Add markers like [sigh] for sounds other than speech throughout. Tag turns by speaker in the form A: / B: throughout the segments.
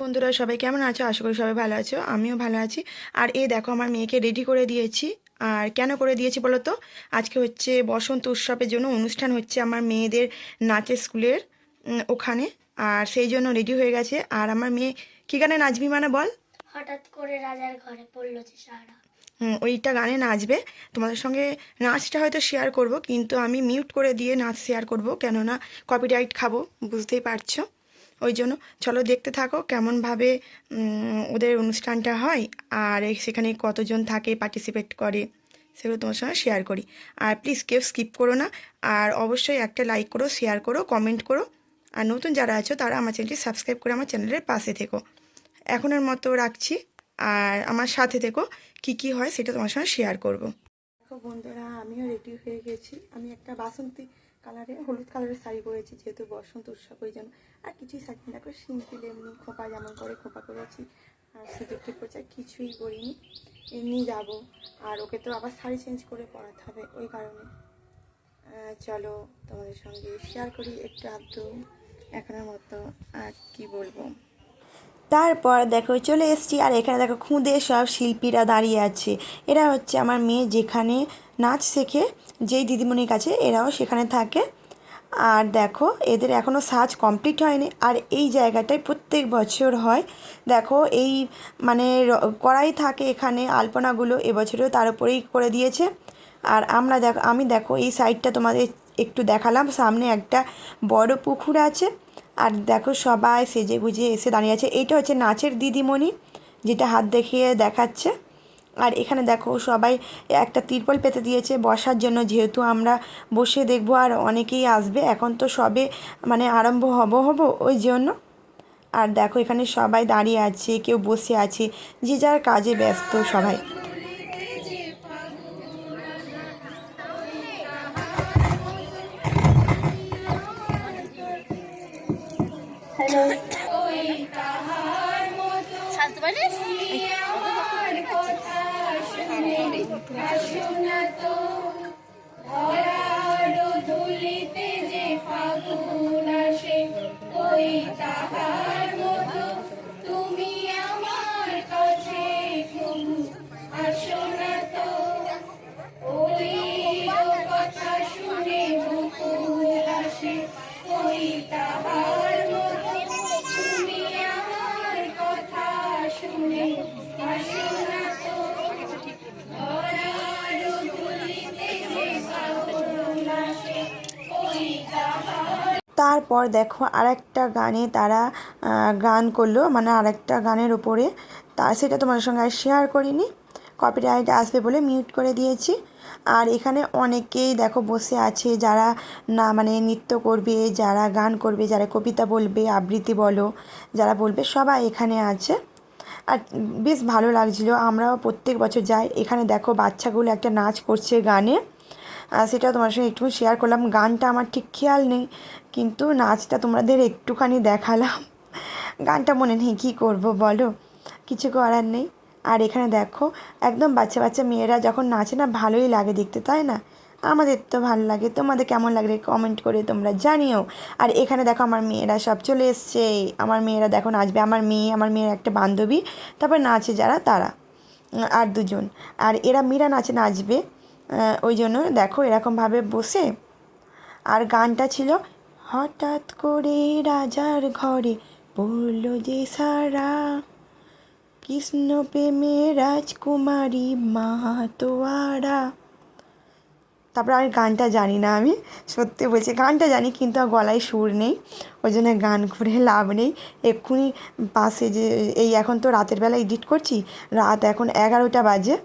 A: বন্ধুরা সবাই কেমন আছো? আশা করি সবাই ভালো আছো। আমিও ভালো আছি। আর এই দেখো আমার মেয়েকে রেডি করে দিয়েছি। আর কেন করে দিয়েছি বলো তো? আজকে হচ্ছে বসন্ত উৎসবের জন্য অনুষ্ঠান হচ্ছে আমার মেয়েদের নাচের স্কুলের ওখানে। আর সেই জন্য রেডি হয়ে গেছে। আর আমার মেয়ে কী গানে নাচবি মানে বল?
B: হঠাৎ করে রাজার ঘরে পড়ল যে সারা।
A: ওইটা গানে নাচবে। তোমাদের সঙ্গে নাচটা হয়তো শেয়ার করব কিন্তু আমি মিউট করে দিয়ে নাচ শেয়ার করব। কেননা কপিরাইট খাব বুঝতেই পারছ? ওই জন্য চলো দেখতে থাকো কেমনভাবে ওদের অনুষ্ঠানটা হয় আর সেখানে কতজন থাকে পার্টিসিপেট করে, সেগুলো তোমার সঙ্গে শেয়ার করি। আর প্লিজ কেউ স্কিপ করো না, আর অবশ্যই একটা লাইক করো শেয়ার করো কমেন্ট করো। আর নতুন যারা আছো তারা আমার চ্যানেলটি সাবস্ক্রাইব করে আমার চ্যানেলের পাশে থেকো। এখনের মতো রাখছি, আর আমার সাথে থেকো, কি কি হয় সেটা তোমার সঙ্গে শেয়ার করব। দেখো বন্ধুরা, আমিও রেডি হয়ে গেছি। আমি একটা বাসন্তী কালারে, হলুদ কালারের শাড়ি পরেছি যেহেতু বসন্ত উৎসব, ওই জন্য। আর কিছুই শাড়ি না দেখো সিম্পল এমনি খোপা যেমন করে খোপা করেছি আর সিঁদুর টিপ করছি আর কিছুই করিনি এমনি যাব। আর ওকে তো আবার শাড়ি চেঞ্জ করে পরাতে হবে, ওই কারণে। চলো তোমাদের সঙ্গে শেয়ার করি একটু আধটু এখনের মতো, আর কি বলব। তারপর দেখো, চলে এসেছি। আর এখানে দেখো খুঁদে সব শিল্পীরা দাঁড়িয়ে আছে। এরা হচ্ছে আমার মেয়ে যেখানে নাচ শেখে, যেই দিদিমণির কাছে এরাও সেখানে থাকে। আর দেখো, এদের এখনও সাজ কমপ্লিট হয়নি। আর এই জায়গাটায় প্রত্যেক বছর হয়, দেখো, এই মানে করাই থাকে এখানে আলপনাগুলো, এবছরেও তার উপরেই করে দিয়েছে। আর আমরা দেখো, আমি দেখো, এই সাইডটা তোমাদের একটু দেখালাম, সামনে একটা বড় পুকুর আছে। আর দেখো, সবাই সেজে গুজে এসে দাঁড়িয়ে আছে। এটা হচ্ছে নাচের দিদিমণি, যেটা হাত দেখিয়ে দেখাচ্ছে। আর এখানে দেখো সবাই একটা তিরপল পেতে দিয়েছে বসার জন্য, যেহেতু আমরা বসে দেখব আর অনেকেই আসবে। এখন তো সবে মানে আরম্ভ হব হব ওই জন্য। আর দেখো এখানে সবাই দাঁড়িয়ে আছে, কেউ বসে আছে, যে যার কাজে ব্যস্ত সবাই। তারপর দেখো আরেকটা গানে তারা গান করল মানে আরেকটা গানের ওপরে তা সেটা তোমার সঙ্গে আর শেয়ার করিনি। কপিরাইট আসবে বলে মিউট করে দিয়েছি। আর এখানে অনেকেই দেখো বসে আছে, যারা না মানে নৃত্য করবে, যারা গান করবে, যারা কবিতা বলবে, আবৃত্তি বলো, যারা বলবে, সবাই এখানে আছে। আর বেশ ভালো লাগছিল, আমরাও প্রত্যেক বছর যাই। এখানে দেখো বাচ্চাগুলো একটা নাচ করছে গানে। আর সেটা তোমার সঙ্গে একটু শেয়ার করলাম। গানটা আমার ঠিক খেয়াল নেই, কিন্তু নাচটা তোমাদের একটুখানি দেখালাম। গানটা মনে নেই, কী করব বলো? কিছু করার নেই। আর এখানে দেখো, একদম বাচ্চা বাচ্চা মেয়েরা যখন নাচে না, ভালোই লাগে দেখতে, তাই না? আমাদের তো ভালো লাগে। তোমাদের কেমন লাগবে কমেন্ট করে তোমরা জানিও। আর এখানে দেখো, আমার মেয়েরা সব চলে এসছে। আমার মেয়েরা দেখো, নাচবে। আমার মেয়ে, আমার মেয়ের একটা বান্ধবী, তারপর নাচে যারা, তারা। আর দুজন। আর এরা মীরা নাচে, নাচবে। ওই জন্য দেখো এরকমভাবে বসে। আর গানটা ছিল, হঠাৎ করে রাজার ঘরে পড়ল যে, সারা কৃষ্ণ প্রেমে রাজকুমারী মাহাতোয়ারা তারপর আর গানটা জানি না আমি, সত্যি বলছি, গানটা জানি কিন্তু আর গলায় সুর নেই, ওই জন্য গান করে লাভ নেই। এক্ষুনি পাশে যে, এই এখন তো রাতের বেলা এডিট করছি, রাত এখন এগারোটা বাজে।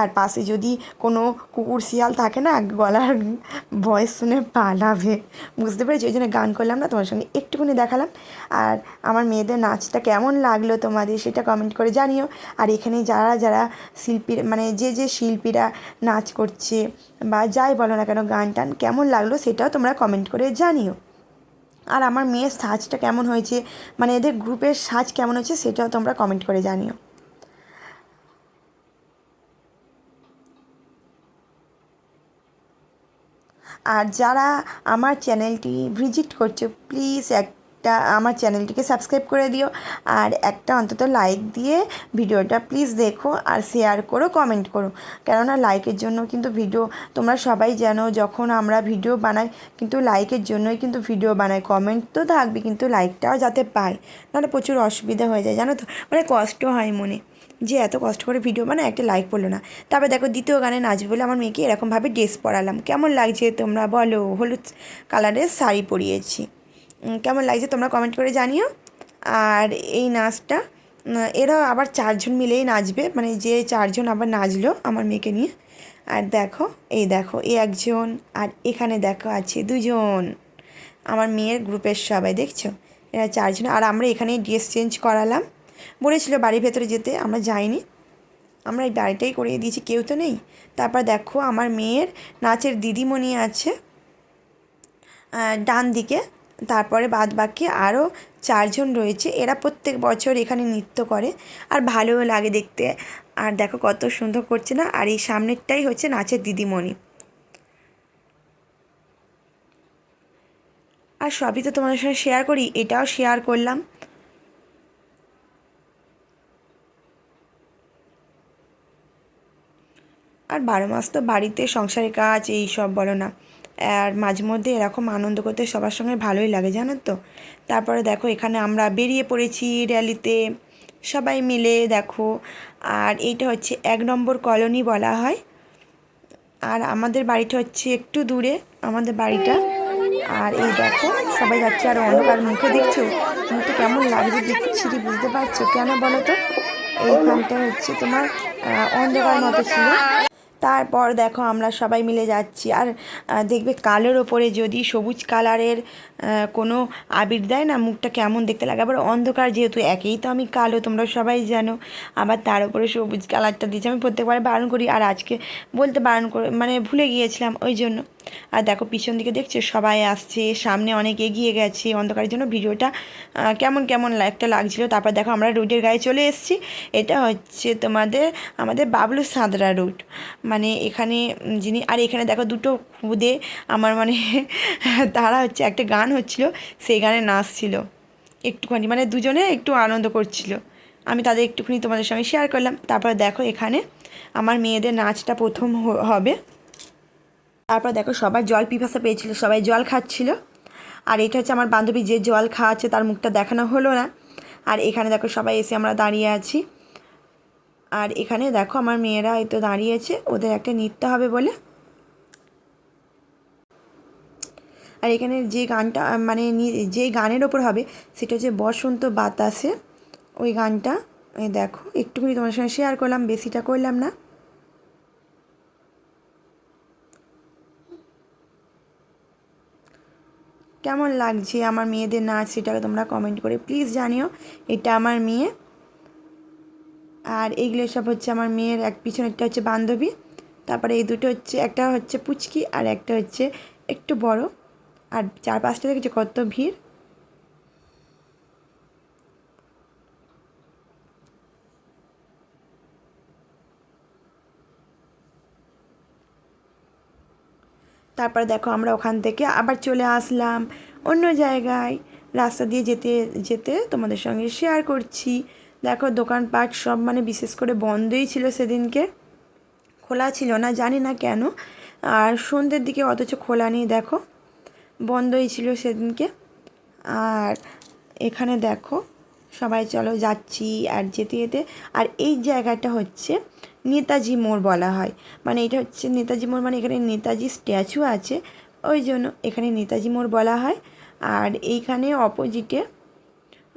A: আর পাশে যদি কোনো কুকুর, শিয়াল থাকে না, গলার ভয়েস শুনে পালাবে। বুঝতে পেরেছি? ওই জন্য গান করলাম না, তোমার সঙ্গে একটুখানি দেখালাম। আর আমার মেয়েদের নাচটা কেমন লাগল তোমাদের সেটা কমেন্ট করে জানিও। আর এখানে যারা যারা শিল্পী মানে যে যে শিল্পীরা নাচ করছে বা যাই বলো না কেন গান টান কেমন লাগল সেটাও তোমরা কমেন্ট করে জানিও। আর আমার মেয়ের সাজটা কেমন হয়েছে মানে এদের গ্রুপের সাজ কেমন হয়েছে সেটাও তোমরা কমেন্ট করে জানিও। আর যারা আমার চ্যানেলটি ভিজিট করছ, প্লিজ এক একটা আমার চ্যানেলটিকে সাবস্ক্রাইব করে দিও আর একটা অন্তত লাইক দিয়ে ভিডিওটা প্লিজ দেখো আর শেয়ার করো, কমেন্ট করো। কেননা লাইকের জন্য কিন্তু ভিডিও, তোমরা সবাই জানো যখন আমরা ভিডিও বানাই, কিন্তু লাইকের জন্যই কিন্তু ভিডিও বানাই। কমেন্ট তো থাকবে, কিন্তু লাইকটাও যাতে পাই নাহলে প্রচুর অসুবিধা হয়ে যায়, জানো তো? মানে কষ্ট হয় মনে। যে এত কষ্ট করে ভিডিও মানে একটা লাইক পড়ল না। তারপর দেখো দ্বিতীয় গানে নাচবে বলে আমার মেয়েকে এরকমভাবে ড্রেস পরালাম। কেমন লাগছে তোমরা বলো? হলুদ কালারের শাড়ি পরিয়েছি। কেমন লাগছে তোমরা কমেন্ট করে জানিও। আর এই নাচটা এরা আবার চারজন মিলেই নাচবে মানে যে চারজন আবার নাচলো আমার মেয়েকে নিয়ে। আর দেখো, এই দেখো এই একজন আর এখানে দেখো আছে দুজন। আমার মেয়ের গ্রুপের সবাই, দেখছ? এরা চারজন, আর আমরা এখানেই ড্রেস চেঞ্জ করালাম। বলেছিল বাড়ির ভেতরে যেতে, আমরা যাইনি। আমরা এই বাড়িটাই করিয়ে দিয়েছি, কেউ তো নেই। তারপর দেখো আমার মেয়ের নাচের দিদিমণি আছে ডান দিকে। তারপরে বাদ বাকি আরও চারজন রয়েছে, এরা প্রত্যেক বছর এখানে নৃত্য করে, আর ভালোও লাগে দেখতে। আর দেখো কত সুন্দর করছে না, আর এই সামনেরটাই হচ্ছে নাচের দিদিমণি। আর সবই তো তোমাদের সঙ্গে শেয়ার করি, এটাও শেয়ার করলাম। বারো মাস তো বাড়িতে সংসারের কাজ, এই সব বলো না। আর মাঝে মধ্যে এরকম আনন্দ করতে সবার সঙ্গে ভালোই লাগে, জানো তো? তারপরে দেখো, এখানে আমরা বেরিয়ে পড়েছি র্যালিতে, সবাই মিলে দেখো। আর এইটা হচ্ছে এক নম্বর কলোনি বলা হয়। আর আমাদের বাড়িটা হচ্ছে একটু দূরে, আমাদের বাড়িটা। আর এই দেখো, সবাই যাচ্ছে আর অন্ধকার মুখে, দেখছ? মুখটা কেমন লাগছে বিচ্ছিরি বুঝতে পারছ? কেন বলো তো? এইখানটা হচ্ছে তোমার অন্ধকার মতো ছিল। তারপর দেখো আমরা সবাই মিলে যাচ্ছি। আর দেখবে কালোর ওপরে যদি সবুজ কালারের কোনো আবির দেয় না, মুখটা কেমন দেখতে লাগে। আবার অন্ধকার যেহেতু একেই তো আমি কালো তোমরা সবাই জানো। আবার তার উপরে সবুজ কালারটা দিয়েছি। আমি প্রত্যেকবার বারণ করি, আর আজকে বলতে বারণ করে মানে ভুলে গিয়েছিলাম ওই জন্য। আর দেখো পিছন দিকে দেখছ, সবাই আসছে, সামনে অনেক এগিয়ে গেছে। অন্ধকারের জন্য ভিডিওটা কেমন কেমন একটা লাগছিল। তারপর দেখো আমরা রুটের গায়ে চলে এসেছি। এটা হচ্ছে তোমাদের, আমাদের বাবলু সাঁতরা রুট মানে এখানে যিনি, আর এখানে দেখো দুটো খুদে, আমার মানে [laughs] তারা হচ্ছে, একটা গান হচ্ছিল, সেই গানে নাচছিল। একটুখানি মানে দুজনে একটু আনন্দ করছিল। আমি তাদের একটুখানি তোমাদের সঙ্গে শেয়ার করলাম। তারপর দেখো এখানে আমার মেয়েদের নাচটা প্রথম হবে। তারপর দেখো সবাই জল পিপাসা পেয়েছিল, সবাই জল খাচ্ছিল। আর এটা হচ্ছে আমার বান্ধবী যে জল খাওয়াচ্ছে, তার মুখটা দেখানো হলো না। আর এখানে দেখো সবাই এসে আমরা দাঁড়িয়ে আছি। আর এখানে দেখো আমার মেয়েরা এই তো দাঁড়িয়েছে, ওদের একটা নৃত্য হবে বলে। আর এখানে যে গানটা মানে যে গানের ওপর হবে, সেটা হচ্ছে বসন্ত বাতাসে। ওই গানটা, এই দেখো, একটুখানি তোমার সঙ্গে শেয়ার করলাম, বেশিটা করলাম না। কেমন লাগছে আমার মেয়েদের নাচ, সেটাকে তোমরা কমেন্ট করে প্লিজ জানিও। এটা আমার মেয়ে। আর এইগুলো সব হচ্ছে আমার মেয়ের, এক পিছনেরটা হচ্ছে বান্ধবী, তারপরে এই দুটো হচ্ছে, একটা হচ্ছে পুচকি আর একটা হচ্ছে একটু বড়। আর চার পাঁচটা দেখেছ কত ভিড়? তারপর দেখো আমরা ওখান থেকে আবার চলে আসলাম অন্য জায়গায়। রাস্তা দিয়ে যেতে যেতে তোমাদের সঙ্গে শেয়ার করছি। দেখো, দোকানপাট সব মানে বিশেষ করে বন্ধই ছিল সেদিনকে। খোলা ছিল না, জানি না কেন। আর সন্ধ্যের দিকে অথচ খোলা নেই, দেখো। বন্ধই ছিল সেদিনকে। আর এখানে দেখো, সবাই চলো যাচ্ছি আর যেতে যেতে। আর এই জায়গাটা হচ্ছে নেতাজি মোড় বলা হয়। মানে এটা হচ্ছে নেতাজি মোড় মানে এখানে নেতাজি স্ট্যাচু আছে। ওই জন্য এখানে নেতাজি মোড় বলা হয়। আর এইখানে অপোজিটে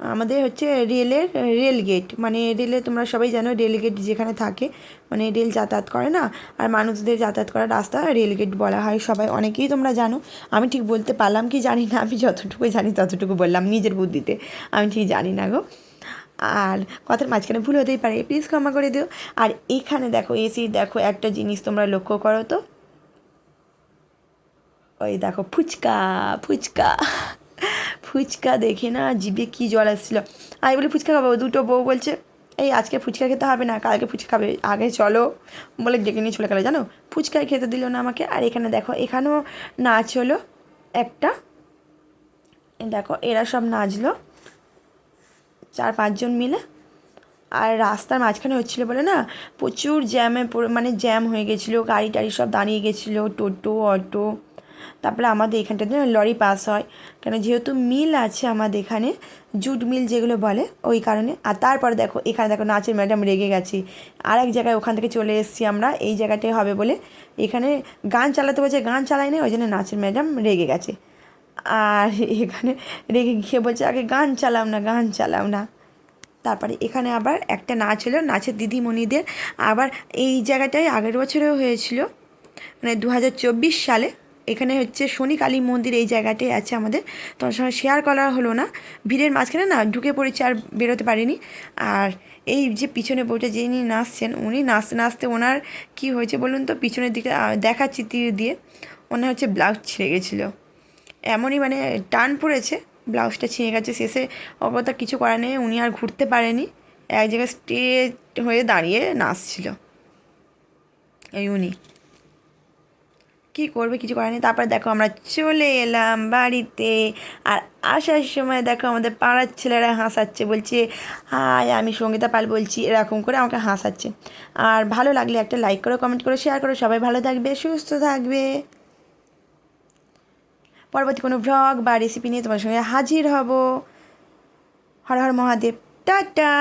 A: আমাদের হচ্ছে রেলের, রেল গেট মানে রেলে তোমরা সবাই জানো রেল গেট যেখানে থাকে মানে রেল যাতায়াত করে না? আর মানুষদের যাতায়াত করার রাস্তা রেল গেট বলা হয়, সবাই অনেকেই তোমরা জানো। আমি ঠিক বলতে পারলাম কি জানি না, আমি যতটুকু জানি ততটুকু বললাম নিজের বুদ্ধিতে, আমি ঠিক জানি না গো। আর কথার মাঝখানে ভুল হতেই পারে প্লিজ ক্ষমা করে দিও। আর এখানে দেখো এসি দেখো একটা জিনিস তোমরা লক্ষ্য করো তো। ওই দেখো ফুচকা ফুচকা। ফুচকা দেখে না জিভে কী জল আসছিল। আমি বলি, ফুচকা খাব? দুটো বউ বলছে, এই আজকে ফুচকা খেতে হবে না, কালকে ফুচকা খাবে। আগে চলো। বলে, ডেকে নিয়ে চলে গেলো। জানো? ফুচকাই খেতে দিল না আমাকে। আর এখানে দেখো, এখানেও নাচ হলো একটা। দেখো, এরা সব নাচলো, চার পাঁচজন মিলে। আর রাস্তার মাঝখানে হচ্ছিল বলে না, প্রচুর জ্যামে মানে জ্যাম হয়ে গেছিল গাড়ি টাড়ি সব দাঁড়িয়ে গেছিল, টোটো, অটো। তারপরে আমাদের এখানটাতে লরি পাস হয়। কেন যেহেতু মিল আছে আমাদের এখানে, জুট মিল যেগুলো বলে, ওই কারণে। আর তারপরে দেখো, এখানে দেখো নাচের ম্যাডাম রেগে গেছি। আর এক জায়গায় ওখান থেকে চলে এসেছি আমরা, এই জায়গাটায় হবে বলে। এখানে গান চালাতে বলছে, গান চালাই না, ওই জন্য নাচের ম্যাডাম রেগে গেছে। আর এখানে রেগে গিয়ে বলছে, আগে গান চালাও না, গান চালাও না। তারপরে এখানে আবার একটা নাচ হলো, নাচের দিদিমণিদের। আবার এই জায়গাটায় আগের বছরেও হয়েছিল মানে দু হাজার চব্বিশ সালে। এখানে হচ্ছে শনি কালী মন্দির এই জায়গাটাই আছে আমাদের। তোমার সঙ্গে শেয়ার করা হলো না। ভিড়ের মাঝখানে না ঢুকে পড়েছে আর বেরোতে পারিনি। আর এই যে পিছনে বউটা যিনি নাচছেন, উনি নাচতে নাচতে ওনার কি হয়েছে বলুন তো? পিছনের দিকে দেখাচ্ছি তীর দিয়ে। ওনার হচ্ছে ব্লাউজ ছিঁড়ে গেছিল। এমনই মানে টান পড়েছে ব্লাউজটা ছিঁড়ে গেছে। শেষে অবতা কিছু করার নেই, উনি আর ঘুরতে পারেনি। এক জায়গায় স্টে হয়ে দাঁড়িয়ে নাচছিল। এই উনি। কী করবে কিছু করার নেই। তারপরে দেখো আমরা চলে এলাম বাড়িতে। আর আসার সময় দেখো আমাদের পাড়ার ছেলেরা হাসাচ্ছে, বলছে হাই আমি সঙ্গীতা পাল বলছি। এরকম করে আমাকে হাসাচ্ছে। আর ভালো লাগলে একটা লাইক করো কমেন্ট করো শেয়ার করো। সবাই ভালো থাকবে, সুস্থ থাকবে। পরবর্তী কোনো ভ্লগ বা রেসিপি নিয়ে তোমার সঙ্গে হাজির হব। হর হর মহাদেব। টাটা!